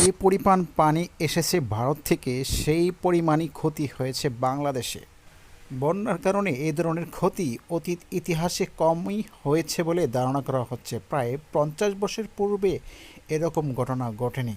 যে পরিমাণ পানি এসেছে ভারত থেকে, সেই পরিমাণই ক্ষতি হয়েছে বাংলাদেশে। বন্যার কারণে এ ধরনের ক্ষতি অতীত ইতিহাসে কমই হয়েছে বলে ধারণা করা হচ্ছে। প্রায় পঞ্চাশ বছর পূর্বে এরকম ঘটনা ঘটেনি।